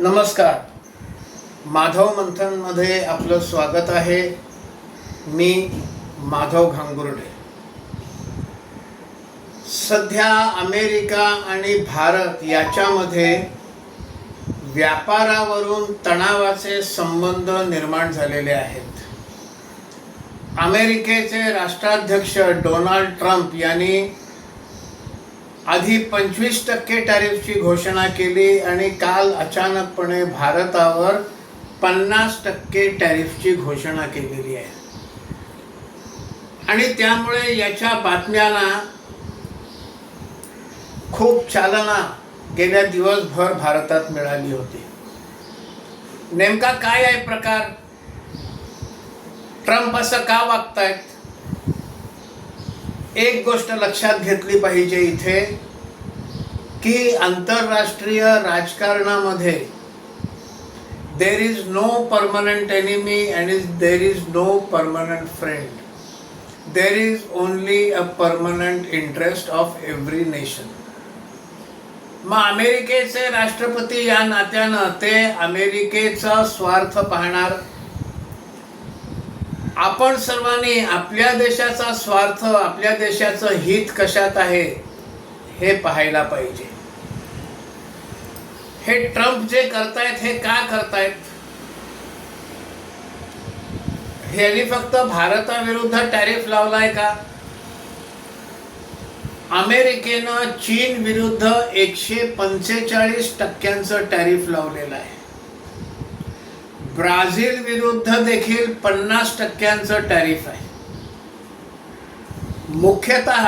नमस्कार. माधव मंथनमध्ये आपलं स्वागत आहे. मी माधव घांगुर्डे. सध्या अमेरिका आणि भारत याच्यामध्ये व्यापारावरून तणावाचे संबंध निर्माण झालेले आहेत. अमेरिकेचे राष्ट्राध्यक्ष डोनाल्ड ट्रम्प यांनी आधी पंचवीस टक्के टॅरिफची घोषणा केली आणि काल अचानकपणे भारतावर पन्नास टक्के टॅरिफची घोषणा केलेली आहे. आणि त्यामुळे याच्या बातम्यांना खूप चालना गेल्या दिवसभर भारतात मिळाली होती. नेमका काय आहे प्रकार? ट्रम्प असं का वागतायत? एक गोष्ट लक्षात घेतली पाहिजे इथे की आंतरराष्ट्रीय राजकारणामध्ये there is no permanent enemy and is there is no permanent friend there is only a permanent interest of every nation मग अमेरिकेचे राष्ट्रपती या नात्यानं ते अमेरिकेचा स्वार्थ पाहणार आपण सर्वांनी आपल्या देशाचा स्वार्थ आपल्या देशाचं हित कशात आहे हे पाहायला पाहिजे. हे ट्रम्प जे करतायत हे का करतायत? ह्यांनी फक्त भारताविरुद्ध टॅरिफ लावलाय का? अमेरिकेनं चीन विरुद्ध एकशे पंचेचाळीस टक्क्यांचं टॅरिफ लावलेलं आहे. ब्राझील विरुद्ध देखील पन्नास टक्क्यांचं टॅरिफ आहे. मुख्यतः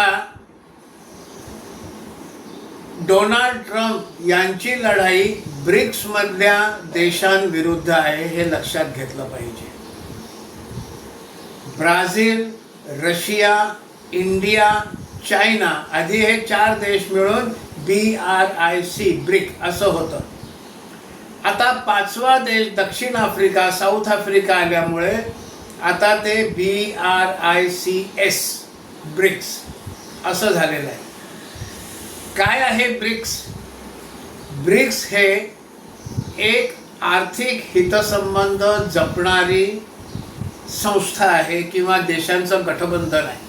डोनाल्ड ट्रम्प यांची लढाई ब्रिक्समधल्या देशांविरुद्ध आहे हे लक्षात घेतलं पाहिजे. ब्राझील रशिया इंडिया चायना आधी हे चार देश मिळून B R I C BRIC असं होतं. आता पाचवा देश दक्षिण आफ्रिका साऊथ आफ्रिका आल्यामुळे आता ते B R I C S BRICS असं झालेलं आहे. काय आहे ब्रिक्स? ब्रिक्स हे एक आर्थिक हितसंबंध जपणारी संस्था आहे किंवा देशांचं गठबंधन आहे.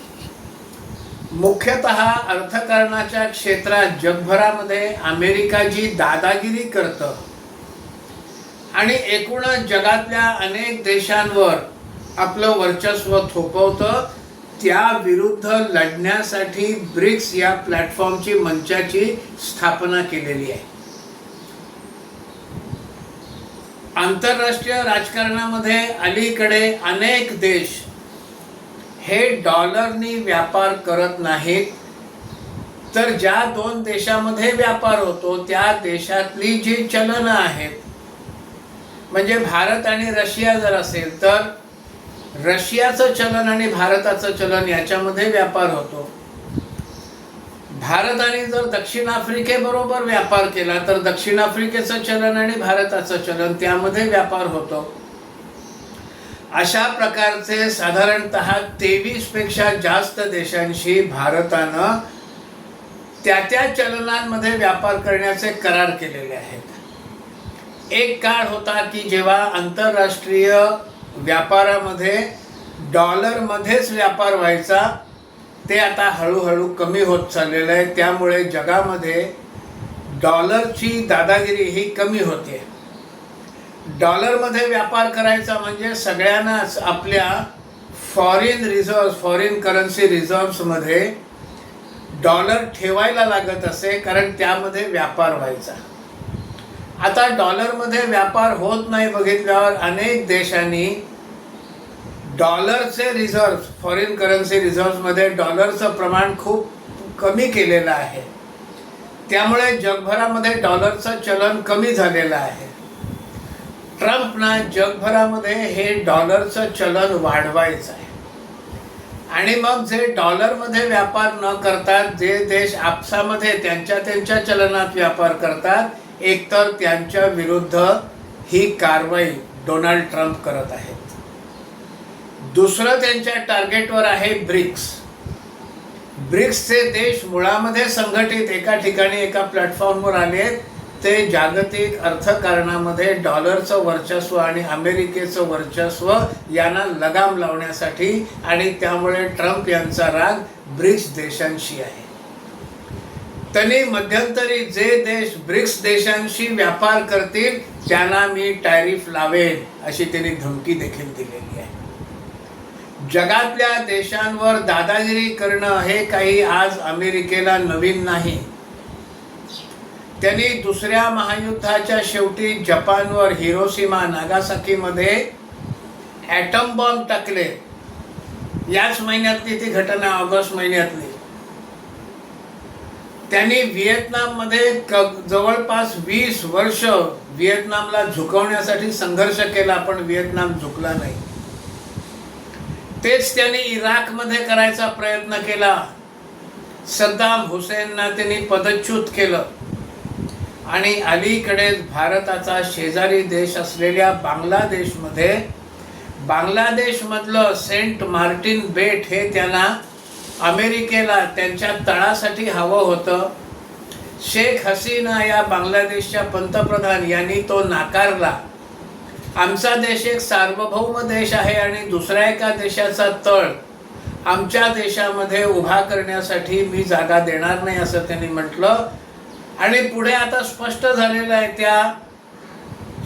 मुख्यतः अर्थकारणाच्या क्षेत्रात जगभरामध्ये अमेरिका जी दादागिरी करतं आणि एकूणच जगातल्या अनेक देशांवर आपलं वर्चस्व थोपवतं त्या विरुद्ध लढण्यासाठी ब्रिक्स या प्लॅटफॉर्मची मंचाची स्थापना केलेली आहे. आंतरराष्ट्रीय राजकारणामध्ये अलीकडे अनेक देश हे डॉलरनी व्यापार करत नाहीत. तर ज्या दोन देशामध्ये व्यापार होतो त्या देशातली जी चलनं आहेत म्हणजे भारत आणि रशिया जर असेल तर रशियाचं चलन आणि भारताचं चलन याच्यामध्ये व्यापार होतो. भारताने जर दक्षिण आफ्रिकेबरोबर व्यापार केला तर दक्षिण आफ्रिकेचं चलन आणि भारताचं चलन त्यामध्ये व्यापार होतो. अशा प्रकारचे साधारणत तेवीसपेक्षा जास्त देशांशी भारतानं त्या त्या चलनांमध्ये व्यापार करण्याचे करार केलेले आहेत. एक काळ होता की जेव्हा आंतरराष्ट्रीय व्यापारामध्ये डॉलरमध्येच व्यापार व्हायचा ते आता हळूहळू कमी होत चाललेलं आहे. त्यामुळे जगामध्ये डॉलरची दादागिरी ही कमी होते. डॉलरमध्ये व्यापार करायचा म्हणजे सगळ्यांनाच आपल्या फॉरेन रिझर्व्स फॉरेन करन्सी रिझर्व्समध्ये डॉलर ठेवायला लागत असे कारण त्यामध्ये व्यापार व्हायचा. आता डॉलरमध्ये व्यापार होत नाही बघितल्यावर अनेक देशांनी डॉलरचे रिझर्व फॉरेन करन्सी रिझर्व्समध्ये डॉलरचं प्रमाण खूप कमी केलेलं आहे. त्यामुळे जगभरामध्ये डॉलरचं चलन कमी झालेलं आहे. ट्रम्पना जगभरामध्ये हे डॉलरचं चलन वाढवायचं आहे. आणि मग जे डॉलरमध्ये व्यापार न करतात जे देश आपसामध्ये त्यांच्या त्यांच्या चलनात व्यापार करतात एकतर त्यांच्या विरुद्ध ही कारवाई डोनाल्ड ट्रम्प करत आहेत. दुसरं त्यांच्या टार्गेटवर आहे ब्रिक्स. ब्रिक्सचे देश मुळामध्ये संघटित एका ठिकाणी एका प्लॅटफॉर्मवर आले आहेत ते जागतिक अर्थकारणामध्ये डॉलरचं वर्चस्व आणि अमेरिकेचं वर्चस्व यांना लगाम लावण्यासाठी आणि त्यामुळे ट्रम्प यांचा राग ब्रिक्स देशांशी आहे. त्यांनी मध्यंतरी जे देश ब्रिक्स देशांशी व्यापार करतील त्यांना मी टॅरिफ लावेन अशी त्यांनी धमकी देखील दिलेली आहे. जगातल्या देशांवर दादागिरी करणं हे काही आज अमेरिकेला नवीन नाही. त्यांनी दुसऱ्या महायुद्धाच्या शेवटी जपानवर हिरोसीमा नागासाकीमध्ये ॲटम बॉम्ब टाकले. याच महिन्यातली ती घटना ऑगस्ट महिन्यातली. त्यांनी व्हिएतनाममध्ये क जवळपास वीस वर्ष व्हिएतनामला झुकवण्यासाठी संघर्ष केला पण व्हिएतनाम झुकला नाही. तेच त्यांनी इराकमध्ये करायचा प्रयत्न केला. सद्दाम हुसेनना त्यांनी पदच्युत केलं. आणि अलीकडेच भारताचा शेजारी देश असलेल्या बांगलादेशमध्ये बांगलादेशमधलं सेंट मार्टिन बेट हे त्यांना अमेरिकेला त्यांच्या तळासाठी हवं होतं. शेख हसीना या बांगलादेशच्या पंतप्रधान यांनी तो नाकारला. आमचा देश एक सार्वभौम देश आहे आणि दुसऱ्या एका देशाचा तळ आमच्या देशामध्ये उभा करण्यासाठी मी जागा देणार नाही असं त्यांनी म्हटलं. आणि पुढे आता स्पष्ट झालेलं आहे त्या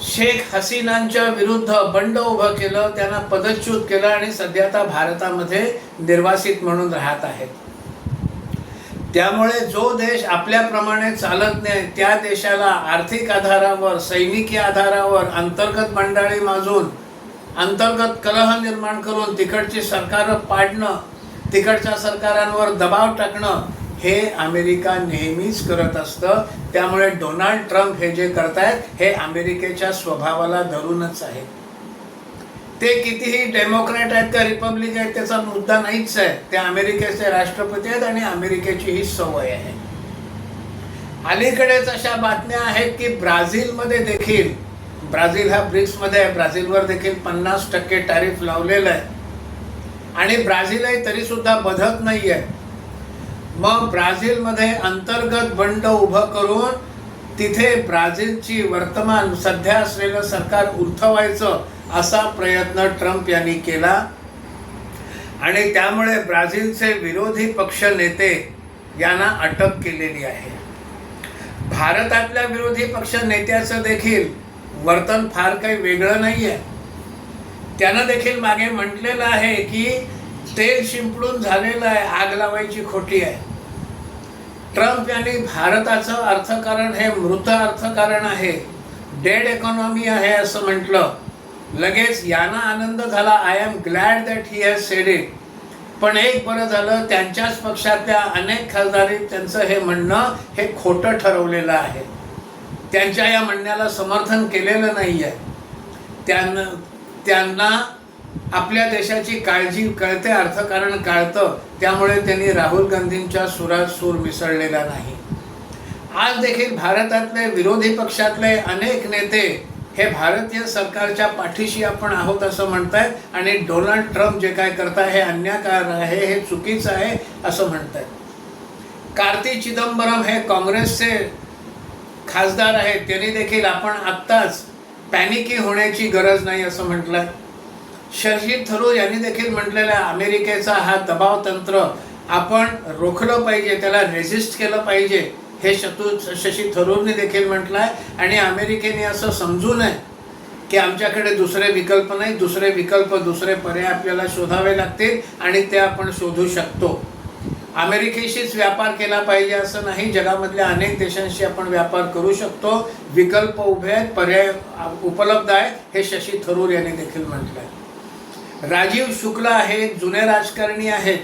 शेख हसीनांच्या विरुद्ध बंड उभं केलं त्यांना पदच्युत केलं आणि सध्या आता भारतामध्ये निर्वासित म्हणून राहत आहेत. त्यामुळे जो देश आपल्याप्रमाणे चालत नाही त्या देशाला आर्थिक आधारावर सैनिकी आधारावर अंतर्गत मंडळी माजून अंतर्गत कलह निर्माण करून तिकडची सरकारं पाडणं तिकडच्या सरकारांवर दबाव टाकणं हे अमेरिका नेहमीच करत असतं. त्यामुळे डोनाल्ड ट्रम्प हे जे करतायत हे अमेरिकेच्या स्वभावाला धरूनच आहे. ते कितीही डेमोक्रॅट आहेत का रिपब्लिक आहेत त्याचा मुद्दा नाहीच आहे. ते अमेरिकेचे राष्ट्रपती आहेत आणि अमेरिकेची ही सवय आहे. अलीकडेच अशा बातम्या आहेत की ब्राझीलमध्ये देखील ब्राझील हा ब्रिक्समध्ये आहे ब्राझीलवर देखील पन्नास टक्के टॅरिफ लावलेलं आहे. आणि ब्राझीलही तरीसुद्धा बधत नाही आहे मग ब्राझीलमध्ये अंतर्गत बंड उभं करून तिथे ब्राझीलची वर्तमान सध्या असलेलं सरकार उलथवायचं असा प्रयत्न ट्रम्प यांनी केला. आणि त्यामुळे ब्राझीलचे विरोधी पक्ष नेते यांना अटक केलेली आहे. भारतातल्या विरोधी पक्ष नेत्याचं देखील वर्तन फार काही वेगळं नाही आहे त्यानं देखील मागे म्हटलेलं आहे की तेल शिंपडून झालेलं आहे आग लावायची खोटी आहे. ट्रम्प यांनी भारताचं अर्थकारण हे मृत अर्थकारण आहे. डेड इकॉनॉमी आहे असं म्हटलं. लगेच यांना आनंद झाला. I am glad that he has said it पण एक बरं झालं त्यांच्याच पक्षातल्या अनेक खासदारी त्यांचं हे म्हणणं हे खोटं ठरवलेलं आहे. त्यांच्या या म्हणण्याला समर्थन केलेलं नाही आहे त्यांना त्यांना आपल्या देशाची काळजी कळते अर्थकारण काळतं. त्यामुळे त्यांनी राहुल गांधींच्या सुरात सूर मिसळलेला नाही. आज देखील भारतातले विरोधी पक्षातले अनेक नेते हे भारतीय सरकारच्या पाठीशी आपण आहोत असं म्हणतायत आणि डोनाल्ड ट्रम्प जे काय करताय हे अन्यायकार आहे हे चुकीचं आहे असं म्हणतायत. कार्ती चिदंबरम हे काँग्रेसचे खासदार आहेत. त्यांनी देखील आपण आत्ताच पॅनिकी होण्याची गरज नाही असं म्हटलंय. शशी थरूर यांनी देखील म्हटलेलं आहे अमेरिकेचा हा दबाव तंत्र आपण रोखलं पाहिजे त्याला रेजिस्ट केलं पाहिजे हे शतू शशी थरूरने देखील म्हटलं आहे. आणि अमेरिकेने असं समजू नये की आमच्याकडे दुसरे विकल्प नाही दुसरे विकल्प दुसरे पर्याय आपल्याला शोधावे लागतील आणि ते आपण शोधू शकतो. अमेरिकेशीच व्यापार केला पाहिजे असं नाही जगामधल्या अनेक देशांशी आपण व्यापार करू शकतो. विकल्प उभे आहेत पर्याय उपलब्ध आहेत हे शशी थरूर यांनी देखील म्हटलं आहे. राजीव शुक्ला आहेत जुने राजकारणी आहेत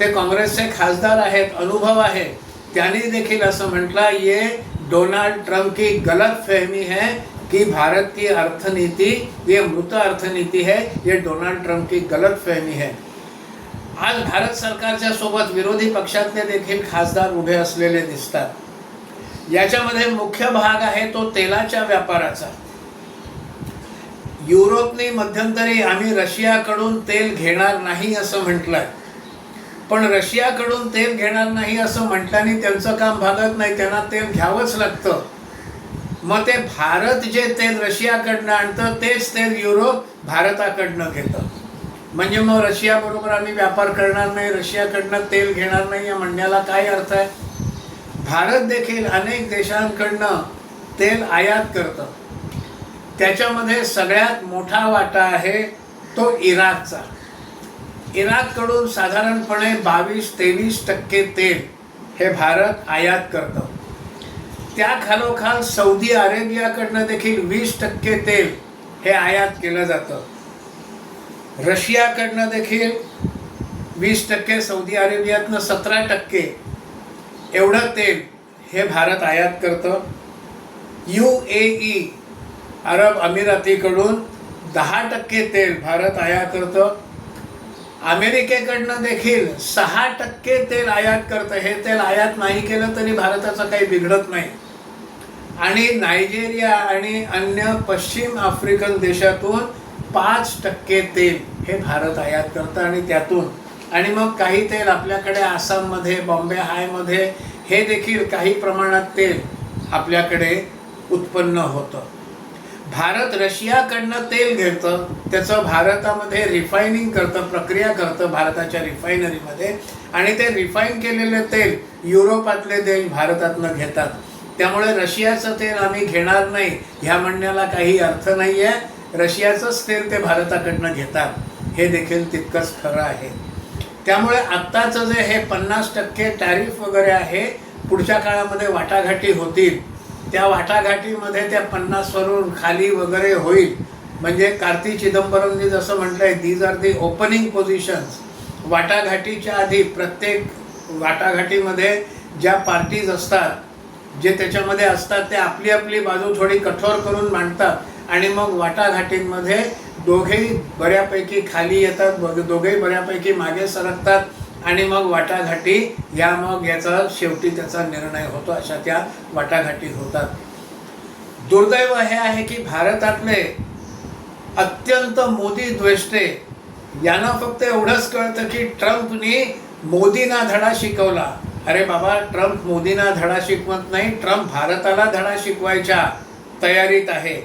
ते काँग्रेसचे खासदार आहेत अनुभव आहे. त्यांनी देखील असं म्हटलं ये डोनाल्ड ट्रम्प की गलत फहमी है कि भारत की अर्थनीति ये मृत अर्थनीति है ये डोनाल्ड ट्रम्प की गलत फहमी है. आज भारत सरकारच्या सोबत विरोधी पक्षातले देखील खासदार उभे असलेले दिसतात. याच्यामध्ये मुख्य भाग आहे तो तेलाच्या व्यापाराचा. युरोपने मध्यंतरी आम्ही रशियाकडून तेल घेणार नाही असं म्हटलंय. पण रशियाकडून तेल घेणार नाही असं म्हटल्याने त्यांचं काम भागत नाही त्यांना तेल घ्यावंच लागतं. मग ते भारत जे तेल रशियाकडनं आणतं तेच तेल युरोप भारताकडनं घेतं. म्हणजे मग रशियाबरोबर आम्ही व्यापार करणार नाही रशियाकडनं तेल घेणार नाही या म्हणण्याला काय अर्थ आहे? भारत देखील अनेक देशांकडनं तेल आयात करतं. त्याच्यामध्ये सगळ्यात मोठा वाटा आहे तो इराकचा. इराककडून साधारणपणे बावीस तेवीस टक्के तेल हे भारत आयात करतं. त्या खालोखाल सौदी अरेबियाकडनं देखील वीस टक्के तेल हे आयात केलं जातं. रशियाकडनं देखील वीस टक्के सौदी अरेबियातनं सतरा टक्के एवढं तेल हे भारत आयात करतं. यू ए ई अरब अमिरातीकडून दहा टक्के तेल भारत आयात करतं. अमेरिकेकडनं देखील सहा टक्के तेल आयात करतं. हे तेल आयात नाही केलं तरी भारताचं काही बिघडत नाही. आणि नायजेरिया आणि अन्य पश्चिम आफ्रिकन देशातून पाच टक्के तेल हे भारत आयात करतं आणि त्यातून. आणि मग काही तेल आपल्याकडे आसाममध्ये बॉम्बे हायमध्ये हे देखील काही प्रमाणात तेल आपल्याकडे उत्पन्न होतं. भारत रशियाकडनं तेल घेतं त्याचं भारतामध्ये रिफायनिंग करतं प्रक्रिया करतं भारताच्या रिफायनरीमध्ये आणि ते रिफाईन केलेले तेल युरोपातले तेल भारतातनं घेतात. त्यामुळे रशियाचं तेल आम्ही घेणार नाही ह्या म्हणण्याला काही अर्थ नाही आहे रशियाचंच तेल ते भारताकडनं घेतात. हे देखील तितकंच खरं आहे. त्यामुळे आत्ताचं जे हे पन्नास टक्के टॅरिफ वगैरे आहे पुढच्या काळामध्ये वाटाघाटी होतील. त्या वाटाघाटीमध्ये त्या पन्नासवरून खाली वगैरे होईल. म्हणजे कार्ती चिदंबरमनी जसं म्हटलंय these are the opening positions वाटाघाटीच्या आधी प्रत्येक वाटाघाटीमध्ये ज्या पार्टीज असतात जे त्याच्यामध्ये असतात ते आपली आपली बाजू थोडी कठोर करून मांडतात. आणि मग वाटाघाटींमध्ये दोघेही बऱ्यापैकी खाली येतात बघ- दोघेही बऱ्यापैकी मागे सरकतात. आणि मग वाटाघाटी या मग याचा शेवटी त्याचा निर्णय होतो अशा त्या वाटाघाटी होतात. दुर्दैव हे आहे की भारतातले अत्यंत मोदी द्वेष्टे यांना फक्त एवढंच कळतं की ट्रम्पनी मोदींना धडा शिकवला. अरे बाबा ट्रम्प मोदींना धडा शिकवत नाही ट्रम्प भारताला धडा शिकवायच्या तयारीत आहे.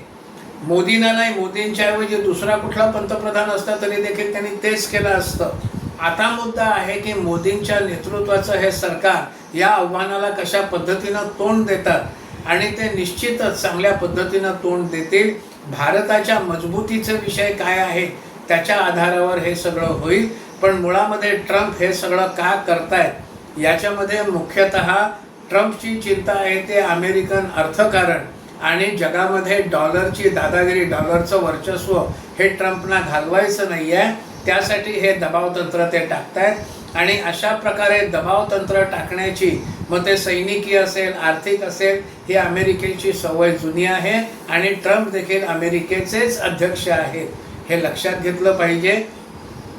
मोदींना नाही मोदींच्या ऐवजी दुसरा कुठला पंतप्रधान असता तरी देखील त्यांनी तेच केलं असतं. आता मुद्दा आहे की मोदींच्या नेतृत्वाचं हे सरकार या आव्हानाला कशा पद्धतीनं तोंड देतात? आणि ते निश्चितच चांगल्या पद्धतीनं तोंड देतील? भारताच्या मजबूतीचे विषय काय आहे? त्याच्या आधारावर हे सगळं होईल. पण मुळामध्ये ट्रम्प हे सगळं का करतायत? याच्यामध्ये मुख्यतः ट्रम्पची चिंता आहे ते अमेरिकन अर्थकारण आणि जगामध्ये डॉलरची दादागिरी डॉलरचं वर्चस्व हे ट्रम्पना घालवायचं नाही आहे त्यासाठी हे दबावतंत्र ते टाकतायत. आणि अशा प्रकारे दबावतंत्र टाकण्याची मग ते सैनिकी असेल आर्थिक असेल ही अमेरिकेची सवय जुनी आहे. आणि ट्रम्प देखील अमेरिकेचेच अध्यक्ष आहेत हे लक्षात घेतलं पाहिजे.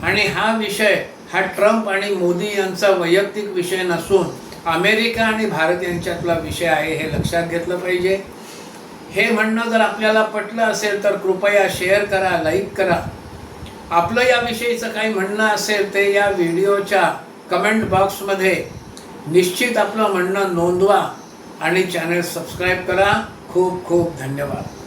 आणि हा विषय हा ट्रम्प आणि मोदी यांचा वैयक्तिक विषय नसून अमेरिका आणि भारत यांच्यातला विषय आहे हे लक्षात घेतलं पाहिजे. हे म्हणणं जर आपल्याला पटलं असेल तर कृपया शेअर करा लाईक करा. आपलं याविषयीचं काही म्हणणं असेल ते या व्हिडिओच्या कमेंट बॉक्समध्ये निश्चित आपलं म्हणणं नोंदवा आणि चॅनल सबस्क्राईब करा. खूप खूप धन्यवाद.